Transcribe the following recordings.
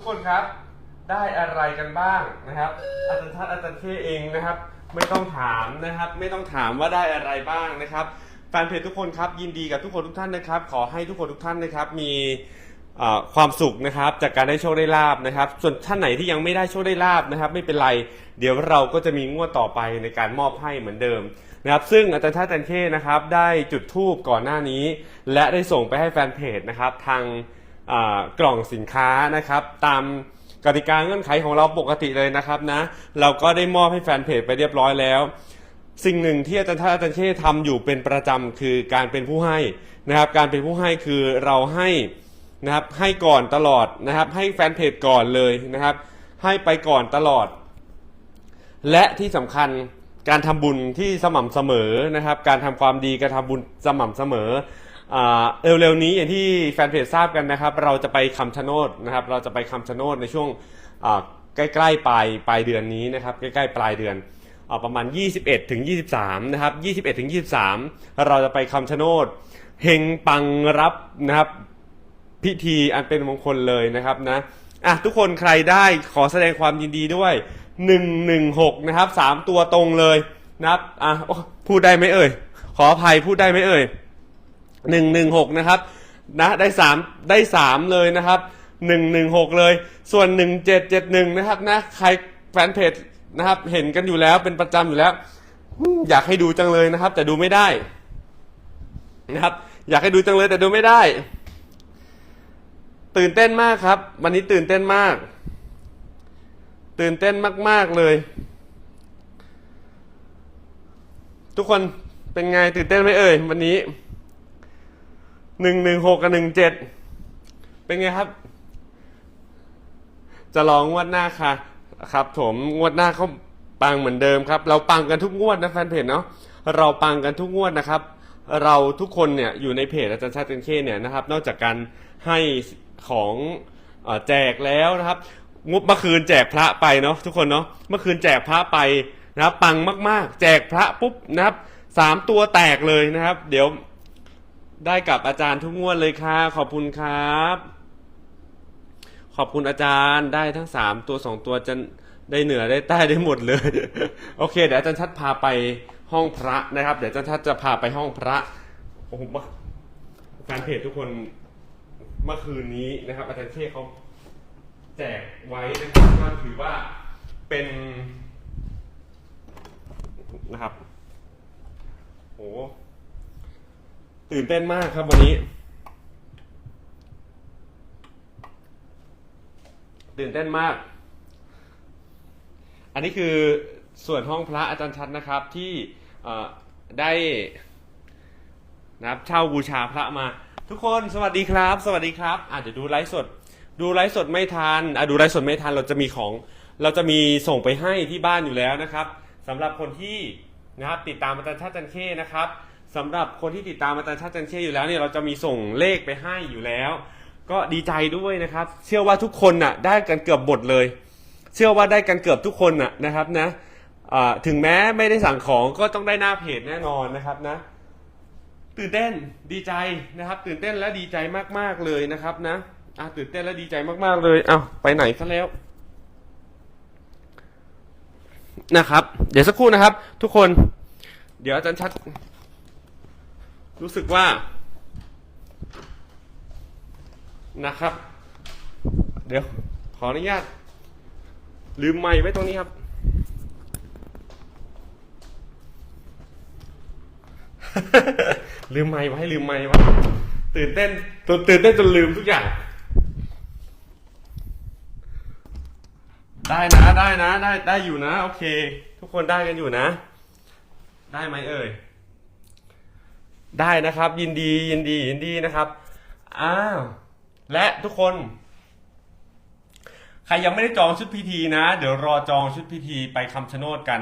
ทุกคนครับได้อะไรกันบ้างนะครับอาจารย์ทัศน์อาจารย์เคเองนะครับ ไม่ต้องถามนะครับ ไม่ต้องถามว่าได้อะไรบ้างนะครับแฟนเพจทุกคนครับยินดีกับทุกคนทุกท่านนะครับ ขอให้ทุกคนทุกท่านนะครับ มีความสุขนะครับจากการได้โชคได้ลาบนะครับ ส่วนท่านไหนที่ยังไม่ได้โชคได้ลาบนะครับ ไม่เป็นไร เดี๋ยวเราก็จะมีงวดต่อไปในการมอบให้เหมือนเดิมนะครับ ซึ่งอาจารย์ทัศน์อาจารย์เคนะครับ ได้จุดทูบก่อนหน้านี้ และได้ส่งไปให้แฟนเพจนะครับทาง กล่องสินค้านะครับตามกติกาเงื่อนไขของเราปกติเลยนะครับนะเราก็ได้มอบให้แฟนเพจไปเรียบร้อยแล้ว สิ่งหนึ่งที่อาจารย์ท่าอาจารย์เช่ทำอยู่เป็นประจำคือการเป็นผู้ให้นะครับ การเป็นผู้ให้คือเราให้นะครับให้ก่อนตลอดนะครับ ให้แฟนเพจก่อนเลยนะครับ ให้ไปก่อนตลอด และที่สำคัญการทำบุญที่สม่ำเสมอนะครับ การทำความดีการทำบุญสม่ำเสมอ เร็วๆนี้อย่างที่แฟนเพจทราบกันนะครับ เราจะไปคำชะโนดนะครับ เราจะไปคำชะโนดในช่วงใกล้ๆปลายปลายเดือนนี้นะครับ ใกล้ๆปลายเดือนอประมาณ 21ถึง23 นะครับ 21ถึง23 เราจะไปคำชะโนดเฮงปังรับนะครับ พิธีอันเป็นมงคลเลยนะครับนะอะทุกคนใครได้ขอแสดงความยินดีด้วย 116 นะครับ 3 ตัวตรงเลยนะครับอะพูดได้ไหมเอ่ย ขออภัยพูดได้ไหมเอ่ย 116 นะครับนะได้ 3 ได้ 3 เลยนะครับ 116 เลย ส่วน 1771 นะครับนะใครแฟนเพจนะครับเห็นกันอยู่แล้วเป็นประจำอยู่แล้วอืมอยากให้ดูจังเลยนะครับ แต่ดูไม่ได้นะครับ อยากให้ดูจังเลยแต่ดูไม่ได้ ตื่นเต้นมากครับ วันนี้ตื่นเต้นมาก ตื่นเต้นมาก ๆเลย ทุกคนเป็นไงตื่นเต้นไหมเอ่ยวันนี้ หนึ่งหนึ่งหกกับหนึ่งเจ็ดเป็นไงครับ จะลองงวดหน้าค่ะ ครับ ผมงวดหน้าเขาปังเหมือนเดิมครับ เราปังกันทุกงวดนะแฟนเพจเนาะเราปังกันทุกงวดนะครับ เราทุกคนเนี่ยอยู่ในเพจอาจารย์ชาติเตนเคเนี่ยนะครับ นอกจากการให้ของอแจกแล้วนะครับงบเมื่อคืนแจกพระไปเนาะทุกคนเนาะเมื่อคืนแจกพระไปนะครับปังมาก ๆ แจกพระปุ๊บนะครับสามตัวแตกเลยนะครับ เดี๋ยว ได้กับอาจารย์ทุกงวดเลยค่ะ ขอบคุณครับ ขอบคุณอาจารย์ได้ทั้งสามตัวสองตัวจะได้เหนือได้ใต้ได้หมดเลย โอเค เดี๋ยวอาจารย์ชัดพาไปห้องพระนะครับ เดี๋ยวอาจารย์ชัดจะพาไปห้องพระโอ้โหแฟนเพจทุกคนเมื่อคืนนี้นะครับ อาจารย์เช่เขาแจกไว้นะครับก็ถือว่าเป็นนะครับโอ้ ตื่นเต้นมากครับวันนี้ ตื่นเต้นมาก อันนี้คือส่วนห้องพระอาจารย์ชัดนะครับที่ได้นะครับเช่าบูชาพระมา ทุกคนสวัสดีครับ สวัสดีครับ อาจจะดูไลฟ์สด ดูไลฟ์สดไม่ทันอะดูไลฟ์สดไม่ทันเราจะมีของ เราจะมีส่งไปให้ที่บ้านอยู่แล้วนะครับสำหรับคนที่นะครับติดตามอาจารย์ชาติจันเข้นะครับ สำหรับคนที่ติดตามอาจารย์ชาติจันเข้อยู่แล้วเนี่ยเราจะมีส่งเลขไปให้อยู่แล้ว ก็ดีใจด้วยนะครับ เชื่อว่าทุกคนน่ะได้กันเกือบหมดเลย เชื่อว่าได้กันเกือบทุกคนน่ะนะครับนะถึงแม้ไม่ได้สั่งของก็ต้องได้หน้าเพจแน่นอนนะครับนะ ตื่นเต้นดีใจนะครับ ตื่นเต้นและดีใจมากๆเลยนะครับนะอะตื่นเต้นและดีใจมากๆเลยเอาไปไหนซะแล้วนะครับ เดี๋ยวสักครู่นะครับ ทุกคน เดี๋ยวอาจารย์ชัด รู้สึกว่า นะครับ เดี๋ยว ขออนุญาต ลืมไม้ไว้ตรงนี้ครับ ลืมไม้ไว้ลืมไม้ไว้ตื่นเต้นตื่นเต้นจนลืมทุกอย่าง ได้นะได้นะ ได้ได้อยู่นะ โอเค ทุกคนได้กันอยู่นะ ได้ไหมเอ่ย ได้นะครับ ยินดียินดียินดีนะครับอ้าวและทุกคน ใครยังไม่ได้จองชุดพิธีนะ เดี๋ยวรอจองชุดพิธีไปคำชะโนดกัน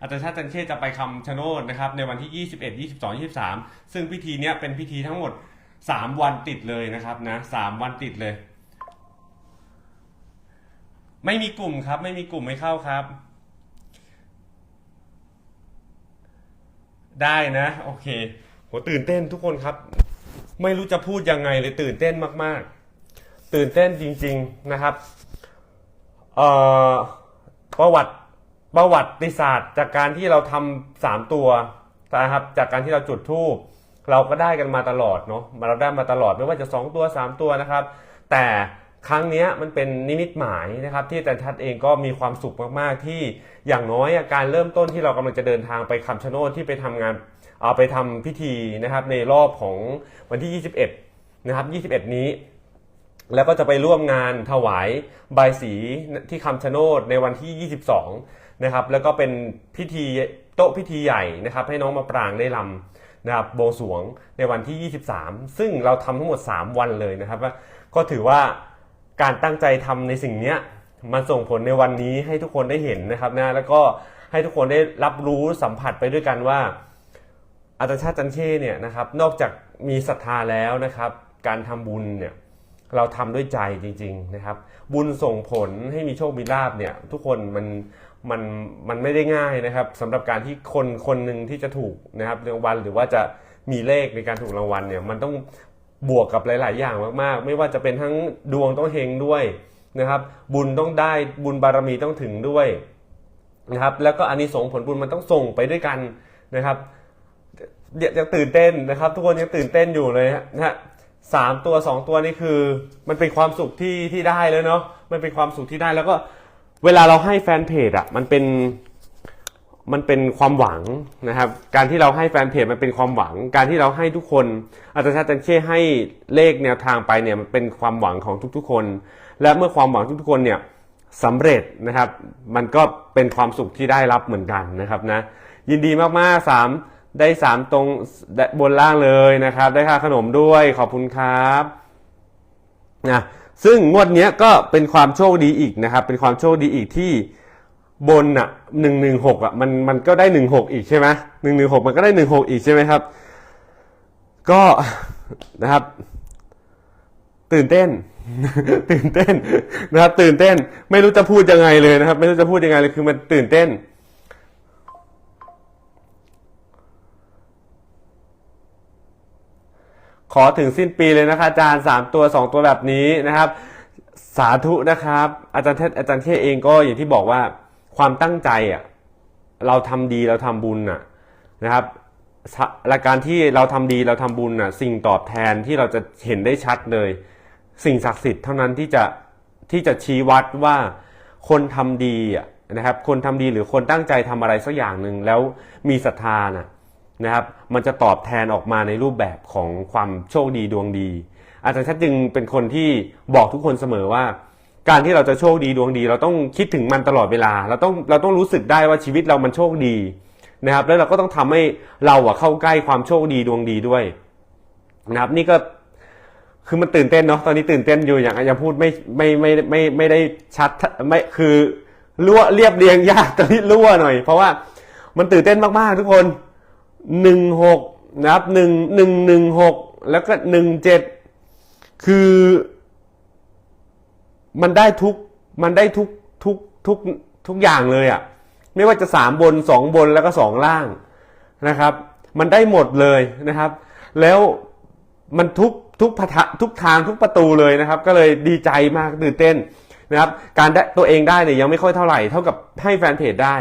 อาจารย์ชาติจันเชษจะไปคำชะโนดนะครับในวันที่ 21 22 23 ซึ่งพิธีเนี้ยเป็นพิธีทั้งหมด 3 วันติดเลยนะครับนะ3วันติดเลย ไม่มีกลุ่มครับ ไม่มีกลุ่มไม่เข้าครับ ได้นะ โอเค โหตื่นเต้นทุกคนครับ ไม่รู้จะพูดยังไงเลยตื่นเต้นมาก ๆ ตื่นเต้นจริง ๆนะครับเอ่อประวัติประวัติศาสตร์ จากการที่เราทำสามตัวนะครับ จากการที่เราจุดทูบเราก็ได้กันมาตลอดเนาะเราได้มาตลอดไม่ว่าจะสองตัวสามตัวนะครับ แต่ครั้งนี้มันเป็นนิมิตหมายนะครับ ที่อาจารย์ทัดเองก็มีความสุขมากๆ ที่อย่างน้อยการเริ่มต้นที่เรากำลังจะเดินทางไปคำชะโนดที่ไปทำงาน เอาไปทำพิธีนะครับในรอบของวันที่ 21 นะครับ 21 นี้ แล้วก็จะไปร่วมงานถวายบายสีที่คำชะโนดในวันที่ 22 นะครับ แล้วก็เป็นพิธีโต๊ะพิธีใหญ่นะครับ ให้น้องมาปรางได้ลำนะครับโบสวงในวันที่ 23 ซึ่งเราทำทั้งหมด 3 วันเลยนะครับก็ถือว่าการตั้งใจทำในสิ่งนี้มันส่งผลในวันนี้ให้ทุกคนได้เห็นนะครับนะแล้วก็ให้ทุกคนได้รับรู้สัมผัสไปด้วยกันว่า อาจารย์ชาติจันเช่เนี่ยนะครับนอกจากมีศรัทธาแล้วนะครับ การทำบุญเนี่ยเราทำด้วยใจจริง ๆนะครับ บุญส่งผลให้มีโชคมีลาบเนี่ยทุกคนมันมันมันไม่ได้ง่ายนะครับสำหรับการที่คนคนหนึ่งที่จะถูกนะครับรางวัลหรือว่าจะมีเลขในการถูกรางวัลเนี่ยมันต้องบวกกับหลาย ๆ อย่างมากๆ ไม่ว่าจะเป็นทั้งดวงต้องเฮงด้วยนะครับ บุญต้องได้บุญบารมีต้องถึงด้วยนะครับ แล้วก็อานิสงส์ผลบุญมันต้องส่งไปด้วยกันนะครับ เดี๋ยวยังตื่นเต้นนะครับ ทุกคนยังตื่นเต้นอยู่เลยนะฮะสามตัวสองตัวนี่คือ มันเป็นความสุขที่ที่ได้แล้วเนาะมันเป็นความสุขที่ได้แล้วก็เวลาเราให้แฟนเพจอะมันเป็นมันเป็นความหวังนะครับ การที่เราให้แฟนเพจมันเป็นความหวัง การที่เราให้ทุกคน อาจารย์ชาติจันเช่ให้เลขแนวทางไปเนี่ยมันเป็นความหวังของทุกๆคน และเมื่อความหวังทุกๆคนเนี่ยสำเร็จนะครับ มันก็เป็นความสุขที่ได้รับเหมือนกันนะครับนะยินดีมากๆสาม ได้สามตรงบนล่างเลยนะครับ ได้ค่าขนมด้วยขอบคุณครับนะซึ่งงวดนี้ก็เป็นความโชคดีอีกนะครับ เป็นความโชคดีอีกที่บนอะหนึ่งหนึ่งหกอะมันมันก็ได้หนึ่งหกอีกใช่ไหมหนึ่งหนึ่งหกมันก็ได้หนึ่งหกอีกใช่ไหมครับ ก็นะครับ ตื่นเต้น ตื่นเต้นนะครับ ตื่นเต้น ไม่รู้จะพูดยังไงเลยนะครับ ไม่รู้จะพูดยังไงเลยคือมันตื่นเต้น ขอถึงสิ้นปีเลยนะคะอาจารย์สามตัวสองตัวแบบนี้นะครับ สาธุนะครับ อาจารย์เทศอาจารย์เทศเองก็อย่างที่บอกว่าความตั้งใจอะเราทำดีเราทำบุญน่ะนะครับและการที่เราทำดีเราทำบุญน่ะ สิ่งตอบแทนที่เราจะเห็นได้ชัดเลย สิ่งศักดิ์สิทธิ์เท่านั้นที่จะที่จะชี้วัดว่าคนทำดีอะนะครับ คนทำดีหรือคนตั้งใจทำอะไรสักอย่างหนึ่งแล้วมีศรัทธาน่ะ นะครับ มันจะตอบแทนออกมาในรูปแบบของความโชคดีดวงดี อาจารย์ชัดจึงเป็นคนที่บอกทุกคนเสมอว่า การที่เราจะโชคดีดวงดี เราต้องคิดถึงมันตลอดเวลา เราต้องเราต้องรู้สึกได้ว่าชีวิตเรามันโชคดีนะครับ แล้วเราก็ต้องทำให้เราอะเข้าใกล้ความโชคดีดวงดีด้วยนะครับ นี่ก็คือมันตื่นเต้นเนาะตอนนี้ตื่นเต้นอยู่อย่างยังพูดไม่ไม่ไม่ไม่ไม่ไม่ได้ชัดไม่คือรั่วเรียบเรียงยากตอนนี้รั่วหน่อย เพราะว่ามันตื่นเต้นมากๆทุกคน หนึ่งหกนะครับหนึ่งหนึ่งหนึ่งหกแล้วก็หนึ่งเจ็ดคือมันได้ทุกมันได้ทุกทุกทุกทุกอย่างเลยอะ่ะไม่ว่าจะสามบนสองบนแล้วก็สองล่างนะครับ มันได้หมดเลยนะครับ แล้วมันทุกทุกพะทุกทางทุกประตูเลยนะครับ ก็เลยดีใจมากตื่นเต้นนะครับ การได้ตัวเองได้เนี่ยยังไม่ค่อยเท่าไหร่ เท่ากับให้แฟนเพจได้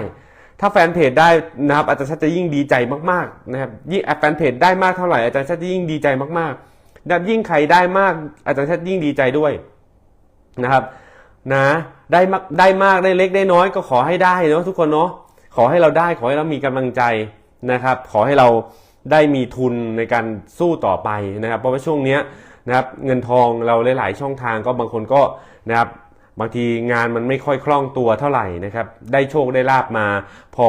ถ้าแฟนเพจได้นะครับอาจารย์ชัดจะยิ่งดีใจมากๆนะครับยิ่งแฟนเพจได้มากเท่าไหร่อาจารย์ชัดจะยิ่งดีใจมากๆนะยิ่งใครได้มากอาจารย์ชัดยิ่งดีใจด้วยนะครับนะได้มากได้มากได้เล็กได้น้อยก็ขอให้ได้เนาะทุกคนเนาะขอให้เราได้ขอให้เรามีกำลังใจนะครับ ขอให้เราได้มีทุนในการสู้ต่อไปนะครับ เพราะว่าช่วงเนี้ยนะครับเงินทองเราหลาย ๆ ช่องทางก็บางคนก็นะครับ บางทีงานมันไม่ค่อยคล่องตัวเท่าไหร่นะครับ ได้โชคได้ลาบมา พอ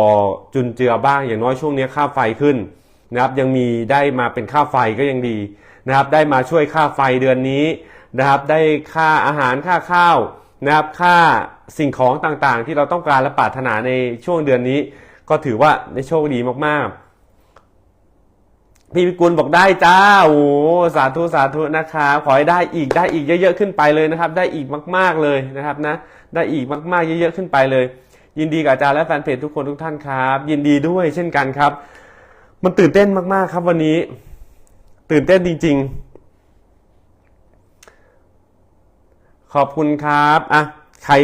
จุนเจือบ้างอย่างน้อยช่วงนี้ค่าไฟขึ้นนะครับยังมีได้มาเป็นค่าไฟก็ยังดีนะครับ ได้มาช่วยค่าไฟเดือนนี้นะครับ ได้ค่าอาหารค่าข้าวนะครับค่าสิ่งของต่างๆ ที่เราต้องการและปรารถนาในช่วงเดือนนี้ ก็ถือว่าได้โชคดีมากๆ พี่พิกุลบอกได้จ้าโอ้สาธุสาธุนะครับขอให้ได้อีกได้อีกเยอะๆขึ้นไปเลยนะครับ ได้อีกมากๆเลยนะครับนะ ได้อีกมากๆเยอะๆขึ้นไปเลย ยินดีกับอาจารย์และแฟนเพจทุกคนทุกท่านครับ ยินดีด้วยเช่นกันครับ มันตื่นเต้นมากๆครับวันนี้ ตื่นเต้นจริง ๆ ขอบคุณครับอะใคร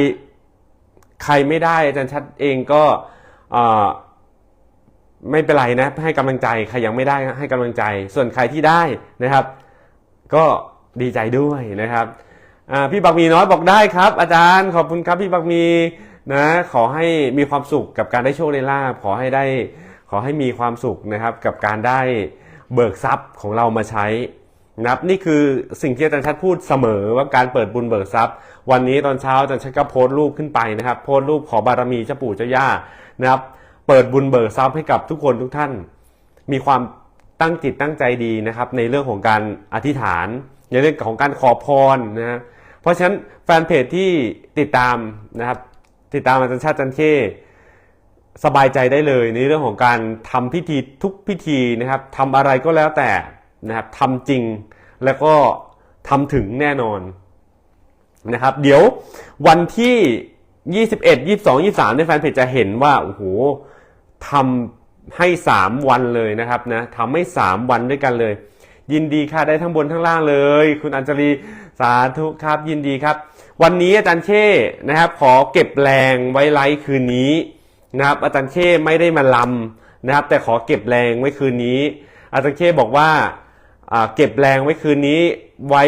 ใครไม่ได้อาจารย์ชัดเองก็อ่อ ไม่เป็นไรนะให้กำลังใจใครยังไม่ได้ให้กำลังใจ ส่วนใครที่ได้นะครับ ก็ดีใจด้วยนะครับพี่บักมีน้อยบอกได้ครับ อาจารย์ขอบคุณครับพี่บักมีนะขอให้มีความสุขกับการได้โชคได้ลาภขอให้ได้ขอให้มีความสุขนะครับ กับการได้เบิกทรัพย์ของเรามาใช้นะครับนี่คือสิ่งที่อาจารย์ชัดพูดเสมอว่าการเปิดบุญเบิกทรัพย์ วันนี้ตอนเช้าอาจารย์ชัดก็โพสต์รูปขึ้นไปนะครับ โพสต์รูปขอบารมีเจ้าปู่เจ้าย่านะครับ เปิดบุญเบิกทรัพย์ให้กับทุกคนทุกท่าน มีความตั้งจิตตั้งใจดีนะครับ ในเรื่องของการอธิษฐาน ในเรื่องของการขอพรนะฮะเพราะฉะนั้นแฟนเพจที่ติดตามนะครับ ติดตามอาจารย์ชาติจันเทสบายใจได้เลยในเรื่องของการทำพิธีทุกพิธีนะครับทำอะไรก็แล้วแต่นะครับทำจริงแล้วก็ทำถึงแน่นอนนะครับ เดี๋ยววันที่ 21 22 23ในแฟนเพจจะเห็นว่าโอ้โห ทำให้ 3 วันเลยนะครับนะทำให้ 3 วันด้วยกันเลย ยินดีค่ะได้ทั้งบนทั้งล่างเลย คุณอัญชลีสาธุครับยินดีครับ วันนี้อาจารย์เช่นะครับ ขอเก็บแรงไว้ไลฟ์คืนนี้นะครับอาจารย์เช่ไม่ได้มาลำนะครับ แต่ขอเก็บแรงไว้คืนนี้ อาจารย์เช่บอกว่าอ่าเก็บแรงไว้คืนนี้ไว้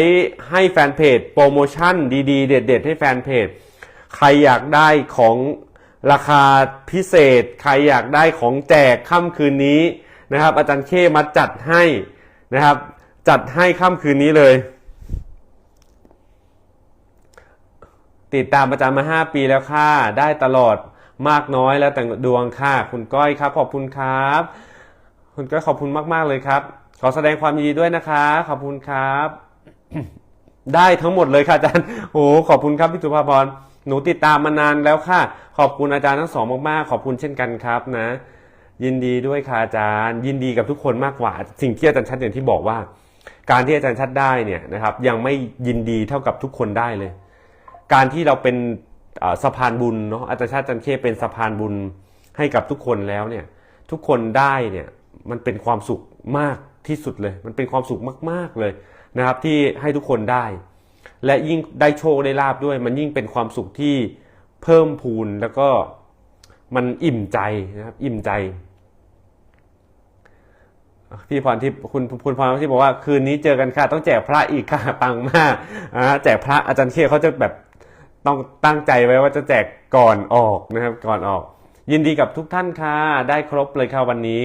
ให้แฟนเพจโปรโมชั่นดีๆ เด็ด ๆ ให้แฟนเพจ ใครอยากได้ของ ราคาพิเศษใครอยากได้ของแจกค่ำคืนนี้นะครับ อาจารย์เช่มาจัดให้นะครับ จัดให้ค่ำคืนนี้เลย ติดตามอาจารย์มา 5 ปีแล้วค่ะ ได้ตลอดมากน้อยแล้วแต่ดวงค่ะ คุณก้อยครับขอบคุณครับ คุณก้อยขอบคุณมาก ๆ เลยครับ ขอแสดงความยินดีด้วยนะคะ ขอบคุณครับ ได้ทั้งหมดเลยค่ะอาจารย์โอ้ขอบคุณครับพี่สุภาพร หนูติดตามมานานแล้วค่ะ ขอบคุณอาจารย์ทั้งสองมากๆ ขอบคุณเช่นกันครับนะ ยินดีด้วยค่ะอาจารย์ ยินดีกับทุกคนมากกว่า สิ่งที่อาจารย์ชัดอย่างที่บอกว่า การที่อาจารย์ชัดได้เนี่ยนะครับ ยังไม่ยินดีเท่ากับทุกคนได้เลย การที่เราเป็นสะพานบุญเนาะอาจารย์ชาติจันเคเป็นสะพานบุญให้กับทุกคนแล้วเนี่ย ทุกคนได้เนี่ยมันเป็นความสุขมากที่สุดเลย มันเป็นความสุขมาก ๆเลยนะครับ ที่ให้ทุกคนได้ และยิ่งได้โชคได้ลาบด้วย มันยิ่งเป็นความสุขที่เพิ่มพูนแล้วก็มันอิ่มใจนะครับ อิ่มใจ พี่พรที่คุณคุณพรที่บอกว่าคืนนี้เจอกันค่ะ ต้องแจกพระอีกค่ะปังมากอ่าแจกพระอาจารย์เคียเขาจะแบบต้องตั้งใจไว้ว่าจะแจกก่อนออกนะครับ ก่อนออก ยินดีกับทุกท่านค่ะได้ครบเลยค่ะวันนี้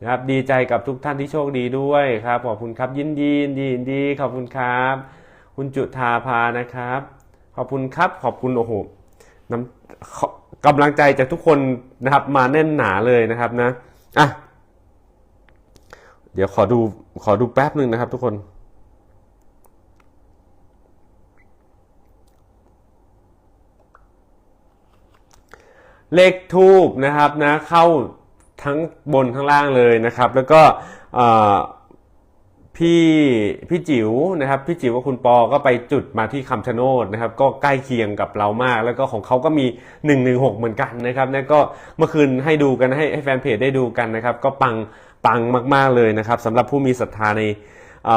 นะครับดีใจกับทุกท่านที่โชคดีด้วยครับขอบคุณครับยินดียินดียินดีขอบคุณครับ คุณจุธาภานะครับ ขอบคุณครับ ขอบคุณโอ้โหน้ำกำลังใจจากทุกคนนะครับ มาแน่นหนาเลยนะครับนะอะเดี๋ยวขอดูขอดูแป๊บหนึ่งนะครับทุกคนเลขทูบนะครับนะเข้าทั้งบนทั้งล่างเลยนะครับ แล้วก็อ่อ พี่พี่จิ๋วนะครับพี่จิ๋วกับคุณปอก็ไปจุดมาที่คำชะโนดนะครับ ก็ใกล้เคียงกับเรามาก แล้วก็ของเขาก็มี 116 เหมือนกันนะครับนั่นก็เมื่อคืนให้ดูกันให้ให้แฟนเพจได้ดูกันนะครับ ก็ปังปังมาก ๆเลยนะครับสำหรับผู้มีศรัทธาในอ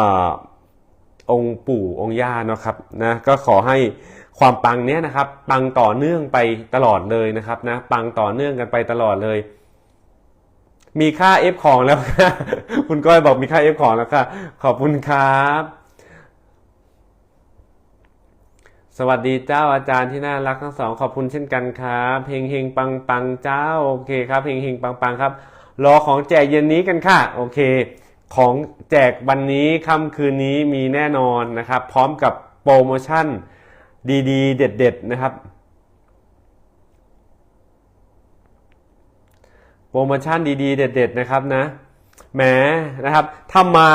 องค์ปู่องค์ย่านะครับนะก็ขอให้ความปังเนี้ยนะครับ ปังต่อเนื่องไปตลอดเลยนะครับนะปังต่อเนื่องกันไปตลอดเลย มีค่า F ของแล้วค่ะ คุณก้อยบอกมีค่า F ของแล้วค่ะ ขอบคุณครับ สวัสดีเจ้าอาจารย์ที่น่ารักทั้งสอง ขอบคุณเช่นกันครับเฮงเฮงปังปังเจ้า โอเคครับเฮงเฮงปังปังครับ รอของแจกเย็นนี้กันค่ะ โอเค ของแจกวันนี้ค่ำคืนนี้มีแน่นอนนะครับ พร้อมกับโปรโมชั่นดีๆ เด็ด ๆ นะครับ โปรโมชั่นดีๆ เด็ด ๆ นะครับนะแหมนะครับถ้ามา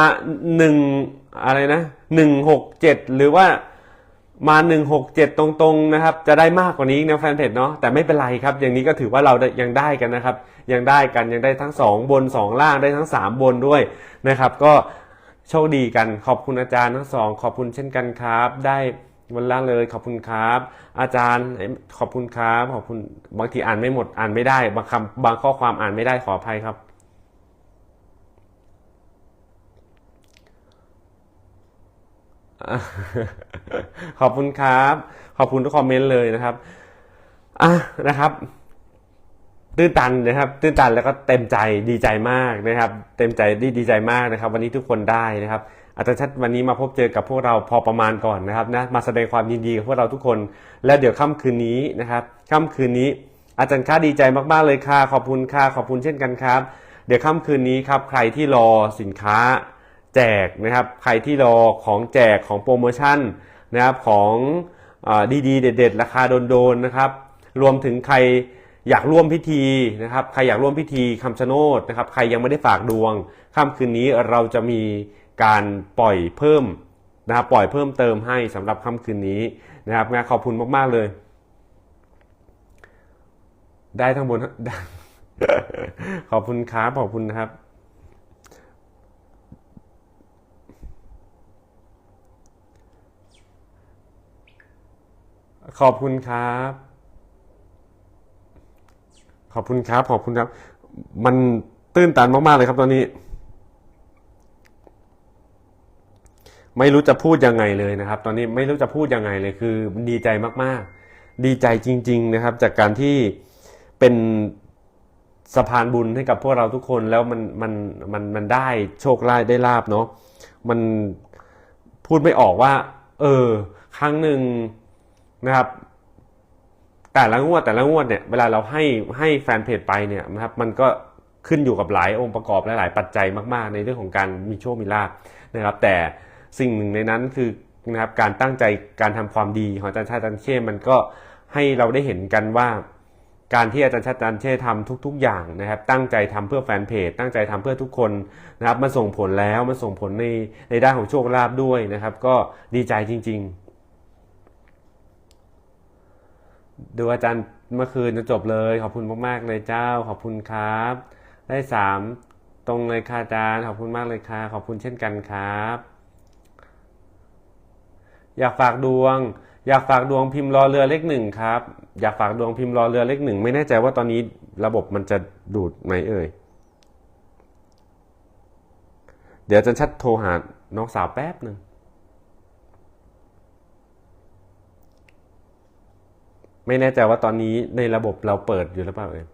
หนึ่งอะไรนะหนึ่งหกเจ็ดหรือว่ามาหนึ่งหกเจ็ดตรงๆนะครับ จะได้มากกว่านี้นะแฟนเพจเนาะแต่ไม่เป็นไรครับ อย่างนี้ก็ถือว่าเราได้ยังได้กันนะครับ ยังได้กันยังได้ทั้งสองบนสองล่างได้ทั้งสามบนด้วยนะครับ ก็โชคดีกันขอบคุณอาจารย์ทั้งสองขอบคุณเช่นกันครับ ได้ วันล่างเลยขอบคุณครับ อาจารย์ขอบคุณครับขอบคุณบางทีอ่านไม่หมดอ่านไม่ได้ บางคำบางข้อความอ่านไม่ได้ขออภัยครับ ขอบคุณครับ ขอบคุณทุกคอมเมนต์เลยนะครับอะนะครับตื้นตันนะครับตื้นตันแล้วก็เต็มใจดีใจมากนะครับ เต็มใจดีดีใจมากนะครับ วันนี้ทุกคนได้นะครับ อาจารย์ชัดวันนี้มาพบเจอกับพวกเราพอประมาณก่อนนะครับนะมาแสดงความยินดีกับพวกเราทุกคน แล้วเดี๋ยวค่ำคืนนี้นะครับค่ำคืนนี้อาจารย์ค่าดีใจมากๆเลยค่ะขอบคุณค่ะขอบคุณเช่นกันครับ เดี๋ยวค่ำคืนนี้ครับใครที่รอสินค้าแจกนะครับ ใครที่รอของแจกของโปรโมชั่นนะครับของอดีๆ เด็ด ๆ ราคาโดนๆนะครับ รวมถึงใครอยากร่วมพิธีนะครับ ใครอยากร่วมพิธีคำชะโนดนะครับ ใครยังไม่ได้ฝากดวงค่ำคืนนี้เราจะมี การปล่อยเพิ่มนะครับปล่อยเพิ่มเติมให้สำหรับค่ำคืนนี้นะครับนะขอบคุณมาก ๆ เลย ได้ทั้งบนขอบคุณครับขอบคุณนะครับ ขอบคุณครับ ขอบคุณครับ ขอบคุณครับ มันตื้นตันมาก ๆ เลยครับตอนนี้ ไม่รู้จะพูดยังไงเลยนะครับ ตอนนี้ไม่รู้จะพูดยังไงเลยคือดีใจมากๆ ดีใจจริง ๆนะครับ จากการที่เป็นสะพานบุญให้กับพวกเราทุกคนแล้วมันมันมันมันได้โชคลาภได้ลาบเนาะมันพูดไม่ออกว่า เออ ครั้งหนึ่งนะครับ แต่ละงวดแต่ละงวดเนี่ยเวลาเราให้ให้แฟนเพจไปเนี่ยนะครับ มันก็ขึ้นอยู่กับหลายองค์ประกอบลหลายปัจจัยมาก ๆ ในเรื่องของการมีโชคมีลาภนะครับ แต่ สิ่งหนึ่งในนั้นคือนะครับการตั้งใจการทำความดีของอาจารย์ชาติอาจารย์เช่มันก็ให้เราได้เห็นกันว่าการที่อาจารย์ชาติอาจารย์เช่ทำทุก ๆ อย่างนะครับ ตั้งใจทำเพื่อแฟนเพจ ตั้งใจทำเพื่อทุกคนนะครับมันส่งผลแล้วมันส่งผลในในด้านของโชคลาภด้วยนะครับ ก็ดีใจจริง ๆ ดูอาจารย์เมื่อคืนจนจบเลย ขอบคุณมากๆเลยเจ้า ขอบคุณครับ ได้สามตรงเลยค่ะอาจารย์ขอบคุณมากเลยค่ะขอบคุณเช่นกันครับ อยากฝากดวง อยากฝากดวงพิมพ์รอเรือเลขหนึ่งครับ อยากฝากดวงพิมพ์รอเรือเลขหนึ่งไม่แน่ใจว่าตอนนี้ระบบมันจะดูดไหมเอ่ย เดี๋ยวจะชัดโทรหาน้องสาวแป๊บหนึ่งไม่แน่ใจว่าตอนนี้ในระบบเราเปิดอยู่หรือเปล่าเอ่ย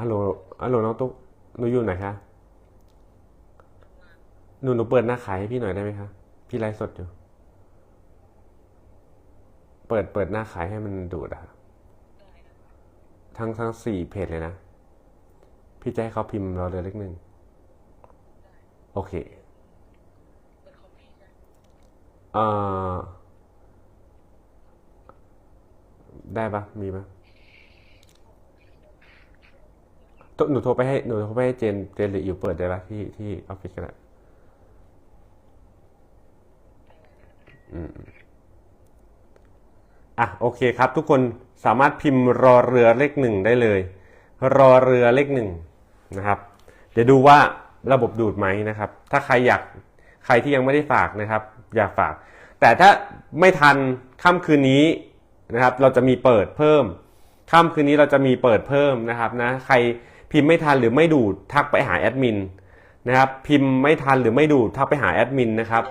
ฮัลโหลฮัลโหลน้องตุ๊กหนูอยู่ไหนคะหนูหนูเปิดหน้าขายให้พี่หน่อยได้ไหมคะ พี่ไลฟ์สดอยู่ เปิดเปิดหน้าขายให้มันดูดอะทั้งทั้งสี่เพจเลยนะ พี่จะให้เขาพิมพ์เราเลยเลขหนึ่ง โอเคเอ่อได้ปะมีปะหนูโทรไปให้หนูโทรไปให้เจนเจนหรืออิวเปิดได้ปะที่ที่ออฟฟิศกันละอืม อะโอเคครับ ทุกคนสามารถพิมพ์รอเรือเลขหนึ่งได้เลย รอเรือเลขหนึ่งนะครับ เดี๋ยวดูว่าระบบดูดไหมนะครับ ถ้าใครอยากใครที่ยังไม่ได้ฝากนะครับ อยากฝาก แต่ถ้าไม่ทันค่ำคืนนี้นะครับ เราจะมีเปิดเพิ่มค่ำคืนนี้เราจะมีเปิดเพิ่มนะครับนะใครพิมพ์ไม่ทันหรือไม่ดูดทักไปหาแอดมินนะครับ พิมพ์ไม่ทันหรือไม่ดูดทักไปหาแอดมินนะครับ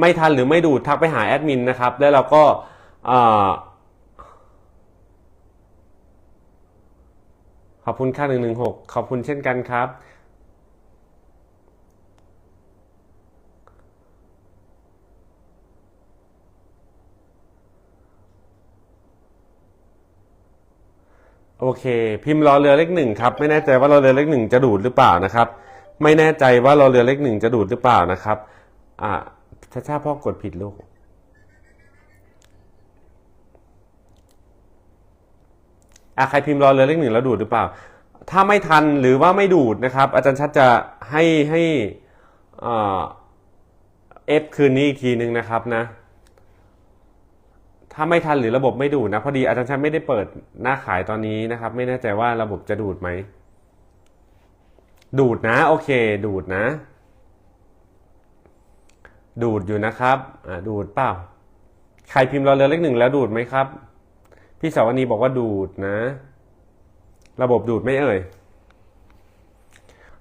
ไม่ทันหรือไม่ดูดทักไปหาแอดมินนะครับ แล้วเราก็ขอบคุณค่าหนึ่งหนึ่งหกขอบคุณเช่นกันครับ โอเค พิมพ์รอเรือเลขหนึ่งครับ ไม่แน่ใจว่ารอเรือเลขหนึ่งจะดูดหรือเปล่านะครับ ไม่แน่ใจว่ารอเรือเลขหนึ่งจะดูดหรือเปล่านะครับ อ่า ถ้าชาพ่อกดผิดลูก อะใครพิมพ์รอเรือเลขหนึ่งแล้วดูดหรือเปล่า ถ้าไม่ทันหรือว่าไม่ดูดนะครับ อาจารย์ชัดจะให้ให้เอ่อเอฟคืนนี้อีกทีนึงนะครับนะ ถ้าไม่ทันหรือระบบไม่ดูดนะ พอดีอาจารย์ชัดไม่ได้เปิดหน้าขายตอนนี้นะครับ ไม่แน่ใจว่าระบบจะดูดไหม ดูดนะ โอเค ดูดนะ ดูดอยู่นะครับดูดเปล่า ใครพิมพ์รอเรือเลขหนึ่งแล้วดูดไหมครับ พี่สาวนีบอกว่าดูดนะ ระบบดูดไม่เอ่ย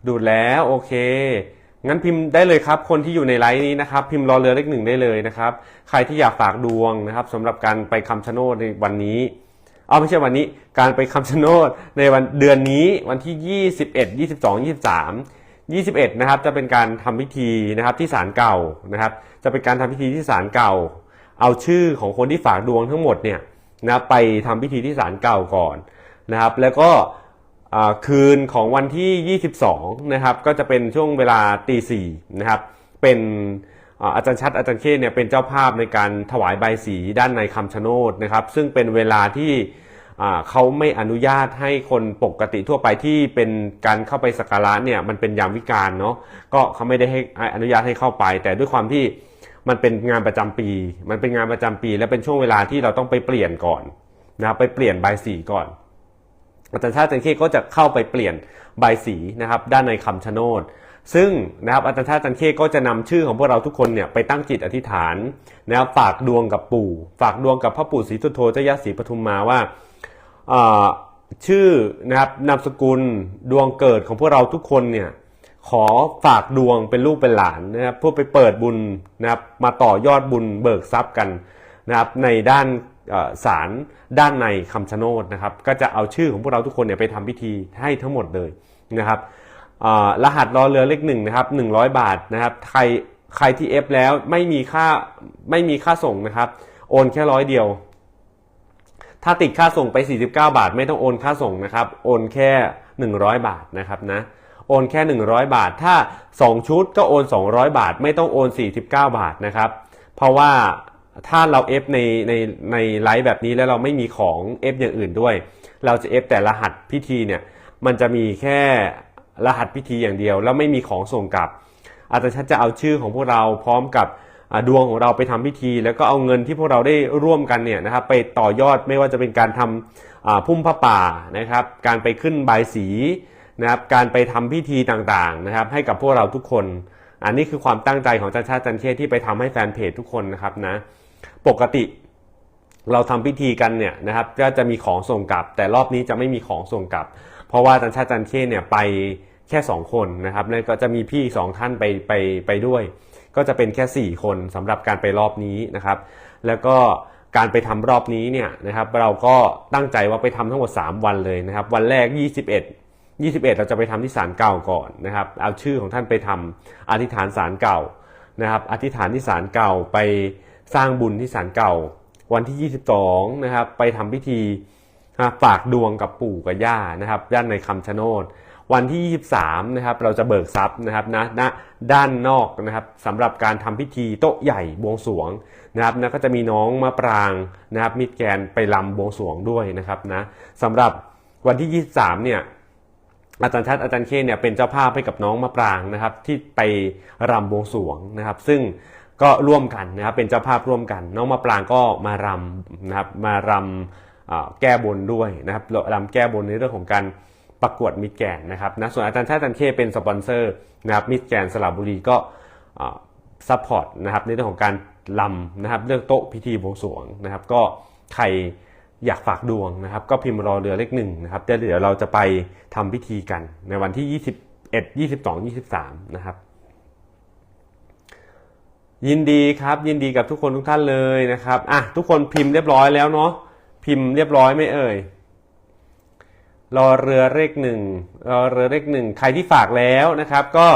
ดูดแล้วโอเค งั้นพิมพ์ได้เลยครับ คนที่อยู่ในไลฟ์นี้นะครับ พิมพ์รอเรือเลขหนึ่งได้เลยนะครับ ใครที่อยากฝากดวงนะครับสำหรับการไปคำชะโนดในวันนี้เอาไม่ใช่วันนี้การไปคำชะโนดในวันเดือนนี้วันที่ 21 22 23 21นะครับจะเป็นการทำพิธีนะครับที่ศาลเก่านะครับ จะเป็นการทำพิธีที่ศาลเก่า เอาชื่อของคนที่ฝากดวงทั้งหมดเนี่ยนะไปทำพิธีที่ศาลเก่าก่อนนะครับ แล้วก็คืนของวันที่ 22นะครับก็จะเป็นช่วงเวลาตีสี่นะครับเป็นอาจารย์ชัดอาจารย์เคเนี่ยเป็นเจ้าภาพในการถวายใบสีด้านในคำชะโนดนะครับ ซึ่งเป็นเวลาที่ เขาไม่อนุญาตให้คนปกติทั่วไปที่เป็นการเข้าไปสักการะเนี่ยมันเป็นยามวิกาลเนาะก็เขาไม่ได้ให้อนุญาตให้เข้าไป แต่ด้วยความที่มันเป็นงานประจำปี มันเป็นงานประจำปี และเป็นช่วงเวลาที่เราต้องไปเปลี่ยนก่อนนะครับไปเปลี่ยนใบสีก่อนอาจารย์ชาติอาจารย์เคก็จะเข้าไปเปลี่ยนใบสีนะครับด้านในคำชะโนดซึ่งนะครับอาจารย์ชาติอาจารย์เคก็จะนำชื่อของพวกเราทุกคนเนี่ยไปตั้งจิตอธิษฐานนะครับฝากดวงกับปู่ ฝากดวงกับพ่อปู่ศรีสุโธเจ้ายาศรีปทุมมาว่า ชื่อนะครับนามสกุลดวงเกิดของพวกเราทุกคนเนี่ยขอฝากดวงเป็นลูกเป็นหลานนะครับเพื่อไปเปิดบุญนะครับมาต่อยอดบุญเบิกทรัพย์กันนะครับในด้านเอ่อศาลด้านในคำชะโนดนะครับ ก็จะเอาชื่อของพวกเราทุกคนเนี่ยไปทำพิธีให้ทั้งหมดเลยนะครับรหัสรอเรือเลขหนึ่งนะครับหนึ่งร้อยบาทนะครับใครใครที่เอฟแล้วไม่มีค่าไม่มีค่าส่งนะครับ โอนแค่ร้อยเดียว ถ้าติดค่าส่งไป 49 บาท ไม่ต้องโอนค่าส่งนะครับ โอนแค่ 100 บาทนะครับนะ โอนแค่ 100 บาท ถ้า 2 ชุดก็โอน 200 บาท ไม่ต้องโอน 49 บาทนะครับ เพราะว่าถ้าเราเอฟในในในไลฟ์แบบนี้แล้วเราไม่มีของเอฟอย่างอื่นด้วย เราจะเอฟแต่รหัสพิธีเนี่ย มันจะมีแค่รหัสพิธีอย่างเดียว แล้วไม่มีของส่งกลับ อาจารย์ชัดจะเอาชื่อของพวกเราพร้อมกับ ดวงของเราไปทำพิธี แล้วก็เอาเงินที่พวกเราได้ร่วมกันเนี่ยนะครับไปต่อยอดไม่ว่าจะเป็นการทำพุ่มผ้าป่านะครับ การไปขึ้นบายสีนะครับการไปทำพิธีต่างๆนะครับ ให้กับพวกเราทุกคน อันนี้คือความตั้งใจของจารย์ชาติจันเคที่ไปทำให้แฟนเพจทุกคนนะครับนะปกติเราทำพิธีกันเนี่ยนะครับก็จะมีของส่งกลับ แต่รอบนี้จะไม่มีของส่งกลับ เพราะว่าจารย์ชาติจันเคเนี่ยไปแค่ 2 คนนะครับแล้วก็จะมีพี่สองท่านไปไปไปด้วย ก็จะเป็นแค่ 4 คนสำหรับการไปรอบนี้นะครับ แล้วก็การไปทำรอบนี้เนี่ยนะครับ เราก็ตั้งใจว่าไปทำทั้งหมด 3 วันเลยนะครับ วันแรก 21 21 เราจะไปทำที่ศาลเก่าก่อนนะครับ เอาชื่อของท่านไปทำอธิษฐานศาลเก่านะครับ อธิษฐานที่ศาลเก่าไปสร้างบุญที่ศาลเก่า วันที่ 22นะครับ ไปทำพิธีฝากดวงกับปู่กับย่านะครับด้านในคำชะโนด วันที่ 23 นะครับเราจะเบิกทรัพย์นะครับณณด้านนอกนะครับสำหรับการทำพิธีโต๊ะใหญ่บวงสวงนะครับนะก็จะมีน้องมะปรางนะครับมิดแกนไปลำบวงสวงด้วยนะครับนะสำหรับวันที่ 23 เนี่ยอาจารย์ชัดอาจารย์เคเนี่ยเป็นเจ้าภาพให้กับน้องมะปรางนะครับที่ไปรำบวงสวงนะครับ ซึ่งก็ร่วมกันนะครับเป็นเจ้าภาพร่วมกัน น้องมะปรางก็มารำนะครับมารำแก้บนด้วยนะครับรำแก้บนในเรื่องของการ ประกวดมิดแกนนะครับนะส่วนอาจารย์ชาติอาจารย์เคเป็นสปอนเซอร์นะครับมิดแกนสระบุรีก็ซัพพอร์ตนะครับในเรื่องของการลำนะครับเรื่องโต๊ะพิธีบวงสรวงนะครับ ก็ใครอยากฝากดวงนะครับ ก็พิมพ์รอเรือเลขหนึ่งนะครับเดี๋ยวเราจะไปทำพิธีกันในวันที่ 21 22 23 นะครับ ยินดีครับ ยินดีกับทุกคนทุกท่านเลยนะครับอะทุกคนพิมพ์เรียบร้อยแล้วเนาะพิมพ์เรียบร้อยไม่เอ่ย รอเรือเลขหนึ่งรอเรือเลขหนึ่งใครที่ฝากแล้วนะครับ ก็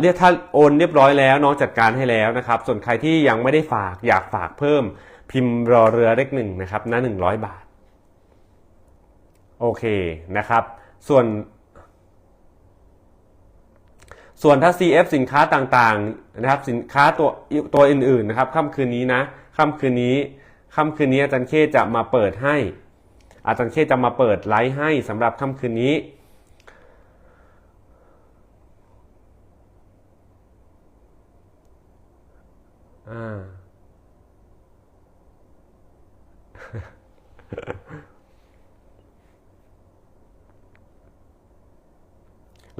เรียกถ้าโอนเรียบร้อยแล้วน้องจัดการให้แล้วนะครับ ส่วนใครที่ยังไม่ได้ฝากอยากฝากเพิ่มพิมพ์รอเรือเลขหนึ่งนะครับนะหนึ่งร้อยบาท โอเคนะครับ ส่วน ส่วนถ้า CF สินค้าต่างๆนะครับ สินค้าตัวตัวอื่นๆนะครับค่ำคืนนี้นะค่ำคืนนี้ค่ำคืนนี้อาจารย์เคจะมาเปิดให้ อาจารย์เคจะมาเปิดไลฟ์ให้สำหรับค่ำคืนนี้ อ่า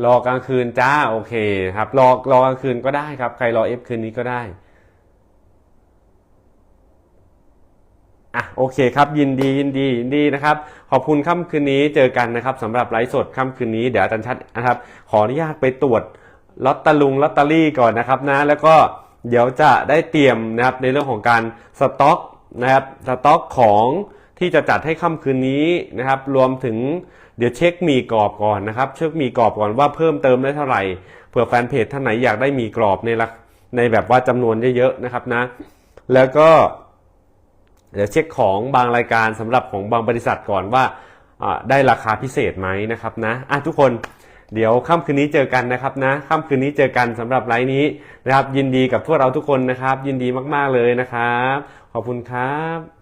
รอกลางคืนจ้า โอเคครับ รอรอกลางคืนก็ได้ครับ ใครรอเอฟคืนนี้ก็ได้ อะโอเคครับยินดียินดียินดีนะครับ ขอบคุณค่ำคืนนี้เจอกันนะครับสำหรับไลฟ์สดค่ำคืนนี้เดี๋ยวอาจารย์ชัดนะครับ ขออนุญาตไปตรวจลอตเตอรุงลอตเตอรี่ก่อนนะครับนะ แล้วก็เดี๋ยวจะได้เตรียมนะครับในเรื่องของการสต็อกนะครับสต็อกของที่จะจัดให้ค่ำคืนนี้นะครับ รวมถึงเดี๋ยวเช็คมีกรอบก่อนนะครับ เช็คมีกรอบก่อนว่าเพิ่มเติมได้เท่าไหร่เผื่อแฟนเพจท่านไหนอยากได้มีกรอบในราคในแบบว่าจำนวนเยอะๆนะครับนะ แล้วก็ เดี๋ยวเช็คของบางรายการสำหรับของบางบริษัทก่อนว่าอ่าได้ราคาพิเศษไหมนะครับนะอะทุกคนเดี๋ยวค่ำคืนนี้เจอกันนะครับนะค่ำคืนนี้เจอกันสำหรับไลฟ์นี้นะครับ ยินดีกับพวกเราทุกคนนะครับ ยินดีมาก ๆ เลยนะครับ ขอบคุณครับ